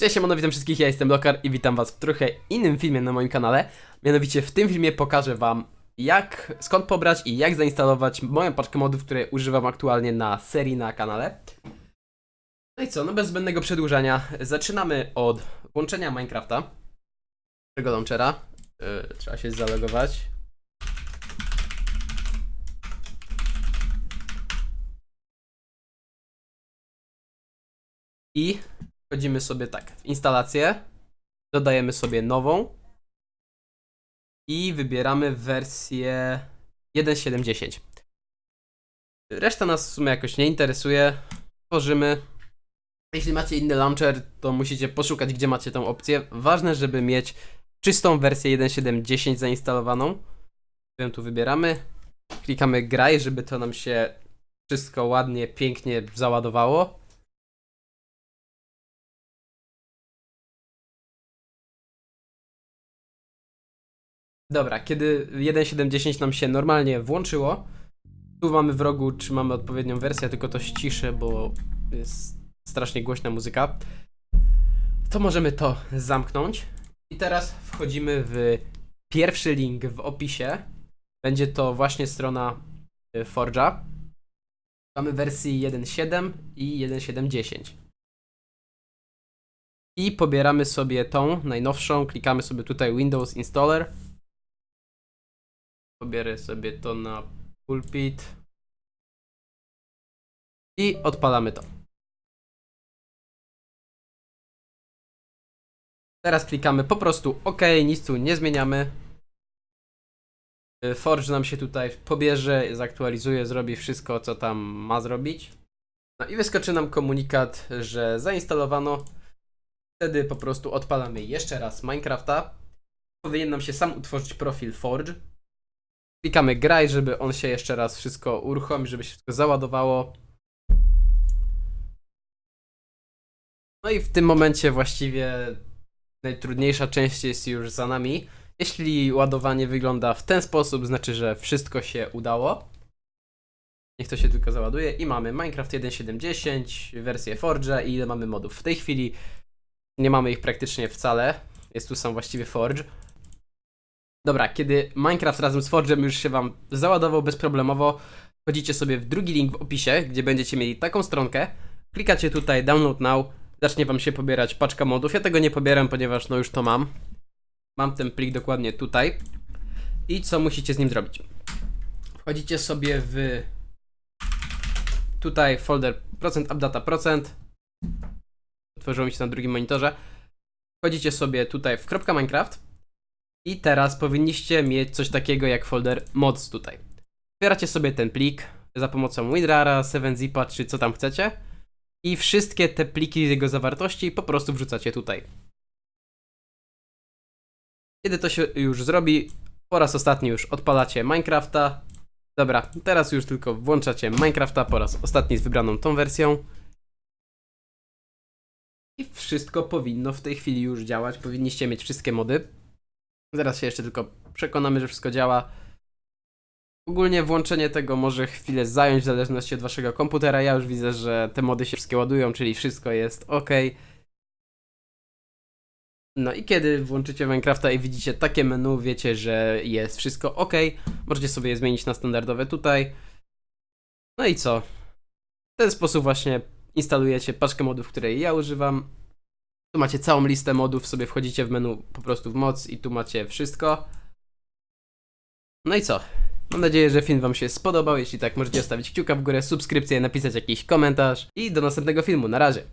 Cześć, siemano, witam wszystkich, ja jestem Lokar i witam was w trochę innym filmie na moim kanale. Mianowicie w tym filmie pokażę wam jak, skąd pobrać i jak zainstalować moją paczkę modów, które używam aktualnie na serii na kanale. No i co, no bez zbędnego przedłużania, zaczynamy od włączenia Minecrafta, tego launchera. Yy, trzeba się zalogować. I wchodzimy sobie tak w instalację, dodajemy sobie nową i wybieramy wersję 1.7.10. Reszta nas w sumie jakoś nie interesuje. Tworzymy. Jeśli macie inny launcher, to musicie poszukać, gdzie macie tą opcję. Ważne, żeby mieć czystą wersję 1.7.10 zainstalowaną. Ją tu wybieramy. Klikamy graj, żeby to nam się wszystko ładnie, pięknie załadowało. Dobra, kiedy 1.7.10 nam się normalnie włączyło, tu mamy w rogu, czy mamy odpowiednią wersję, tylko to ściszę, bo jest strasznie głośna muzyka. To możemy to zamknąć. I teraz wchodzimy w pierwszy link w opisie. Będzie to właśnie strona y, Forge'a. Mamy wersji 1.7 i 1.7.10. I pobieramy sobie tą najnowszą, klikamy sobie tutaj Windows Installer. Pobierę sobie to na pulpit. I odpalamy to. Teraz klikamy po prostu OK, nic tu nie zmieniamy. Y, Forge nam się tutaj pobierze, zaktualizuje, zrobi wszystko, co tam ma zrobić. No i wyskoczy nam komunikat, że zainstalowano. Wtedy po prostu odpalamy jeszcze raz Minecrafta. Powinien nam się sam utworzyć profil Forge. Klikamy graj, żeby on się jeszcze raz wszystko uruchomił, żeby się wszystko załadowało. No i w tym momencie właściwie najtrudniejsza część jest już za nami. Jeśli ładowanie wygląda w ten sposób, znaczy, że wszystko się udało. Niech to się tylko załaduje i mamy Minecraft 1.7.10, wersję Forge i ile mamy modów. W tej chwili nie mamy ich praktycznie wcale. Jest tu sam właściwie Forge. Dobra, kiedy Minecraft razem z Forge'em już się wam załadował bezproblemowo, wchodzicie sobie w drugi link w opisie, gdzie będziecie mieli taką stronkę. Klikacie tutaj Download Now, zacznie wam się pobierać paczka modów. Ja tego nie pobieram, ponieważ no już to mam. Mam ten plik dokładnie tutaj. I co musicie z nim zrobić? Wchodzicie sobie w tutaj folder procent updata procent. Otworzyło mi się na drugim monitorze. Wchodzicie sobie tutaj w Minecraft. I teraz powinniście mieć coś takiego jak folder mods tutaj. Otwieracie sobie ten plik za pomocą WinRARa, 7zipa czy co tam chcecie. I wszystkie te pliki z jego zawartości po prostu wrzucacie tutaj. Kiedy to się już zrobi, po raz ostatni już odpalacie Minecrafta. Dobra, teraz już tylko włączacie Minecrafta po raz ostatni z wybraną tą wersją. I wszystko powinno w tej chwili już działać. Powinniście mieć wszystkie mody. Zaraz się jeszcze tylko przekonamy, że wszystko działa. Ogólnie włączenie tego może chwilę zająć w zależności od waszego komputera. Ja już widzę, że te mody się wszystkie ładują, czyli wszystko jest ok. No i kiedy włączycie Minecrafta i widzicie takie menu, wiecie, że jest wszystko ok. Możecie sobie je zmienić na standardowe tutaj. No i co? W ten sposób właśnie instalujecie paczkę modów, której ja używam. Tu macie całą listę modów, sobie wchodzicie w menu po prostu w moc i tu macie wszystko. No i co? Mam nadzieję, że film Wam się spodobał. Jeśli tak, możecie zostawić kciuka w górę, subskrypcję, napisać jakiś komentarz i do następnego filmu. Na razie.